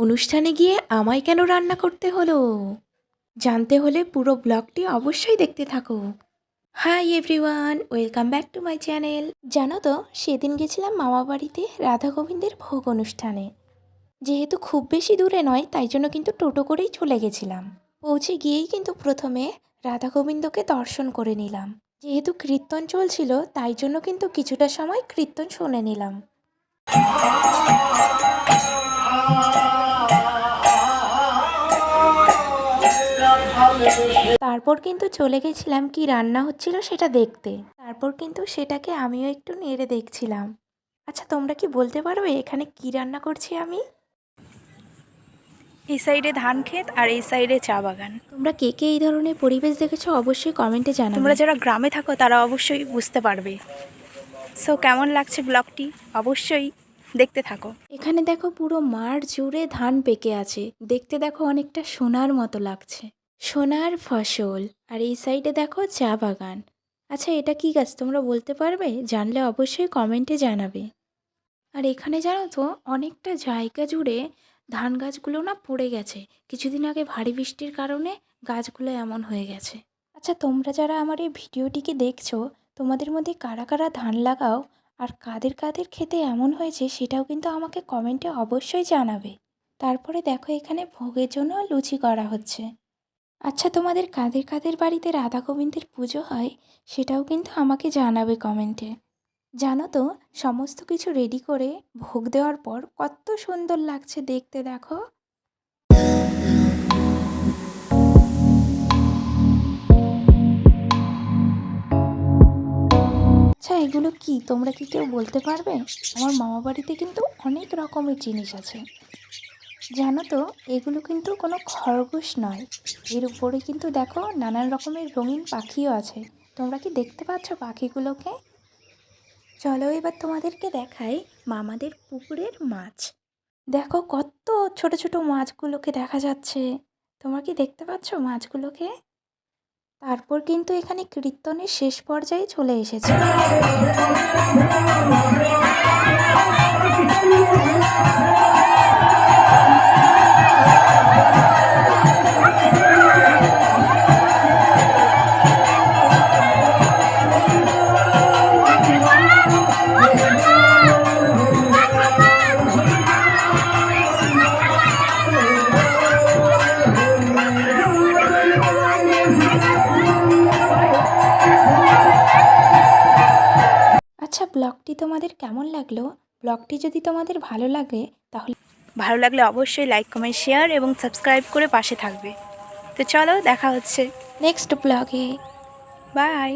অনুষ্ঠানে গিয়ে আমায় কেন রান্না করতে হলো? জানতে হলে পুরো ব্লগটি অবশ্যই দেখতে থাকো। Hi everyone, welcome back to my channel. জানো তো, সেদিন গেছিলাম মামা বাড়িতে রাধা গোবিন্দের ভোগ অনুষ্ঠানে। যেহেতু খুব বেশি দূরে নয়, তাই জন্য কিন্তু টোটো করেই চলে গেছিলাম। পৌঁছে গিয়েই কিন্তু প্রথমে রাধা গোবিন্দকে দর্শন করে নিলাম। যেহেতু কীর্তন চলছিল, তাই জন্য কিন্তু কিছুটা সময় কীর্তন শুনে নিলাম। তারপর কিন্তু চলে গেছিলাম কি রান্না হচ্ছিল সেটা দেখতে। তারপর কিন্তু সেটাকে আমিও একটু নেড়ে দেখছিলাম। আচ্ছা তোমরা কি বলতে পারবে এখানে কি রান্না করছি আমি? এই সাইডে ধান ক্ষেত আর এই সাইডে চা বাগান। তোমরা কে কে এই ধরনের পরিবেশ দেখেছ অবশ্যই কমেন্টে জানাবে। তোমরা যারা গ্রামে থাকো তারা অবশ্যই বুঝতে পারবে। সো কেমন লাগছে ব্লগটি? অবশ্যই দেখতে থাকো। এখানে দেখো পুরো মাঠ জুড়ে ধান পেকে আছে। দেখতে দেখো অনেকটা সোনার মতো লাগছে। সোনার ফসল। আর এই সাইডে দেখো চা বাগান। আচ্ছা এটা কি গাছ? তোমরা বলতে পারবে? জানলে অবশ্যই কমেন্টে জানাবে। আর এখানে জানো তো, অনেকটা জায়গা জুড়ে ধান গাছগুলো না পড়ে গেছে। কিছুদিন আগে ভারী বৃষ্টির কারণে গাছগুলো এমন হয়ে গেছে। আচ্ছা তোমরা যারা আমার এই ভিডিওটিকে দেখছ, তোমাদের মধ্যে কারা কারা ধান লাগাও আর কাদের কাদের খেতে এমন হয়েছে, সেটাও কিন্তু আমাকে কমেন্টে অবশ্যই জানাবে। তারপরে দেখো এখানে ভোগের জন্য লুচি করা হচ্ছে। আচ্ছা তোমাদের কাদের কাদের বাড়িতে রাধা গোবিন্দের পুজো হয় সেটাও কিন্তু আমাকে জানাবে কমেন্টে। জানো তো, সমস্ত কিছু রেডি করে ভোগ দেওয়ার পর কত সুন্দর লাগছে দেখতে, দেখো। আচ্ছা এগুলো কি? তোমরা কি কেউ বলতে পারবে? আমার মামা বাড়িতে কিন্তু অনেক রকমের জিনিস আছে। জানো তো, এগুলো কিন্তু কোনো খরগোশ নয়। এর উপরে কিন্তু দেখো নানান রকমের রঙিন পাখিও আছে। তোমরা কি দেখতে পাচ্ছ পাখিগুলোকে? চলো এবার তোমাদেরকে দেখাই মামাদের পুকুরের মাছ। দেখো কত ছোট ছোট মাছগুলোকে দেখা যাচ্ছে। তোমরা কি দেখতে পাচ্ছ মাছগুলোকে? তারপর কিন্তু এখানে কীর্তনের শেষ পর্যায়ে চলে এসেছে। তোমাদের কেমন লাগল? ব্লগটি যদি তোমাদের ভালো লাগে তাহলে ভালো লাগলে অবশ্যই লাইক কমেন্ট শেয়ার এবং সাবস্ক্রাইব করে পাশে থাকবে। তো চলো দেখা হচ্ছে। নেক্সট ব্লগে বাই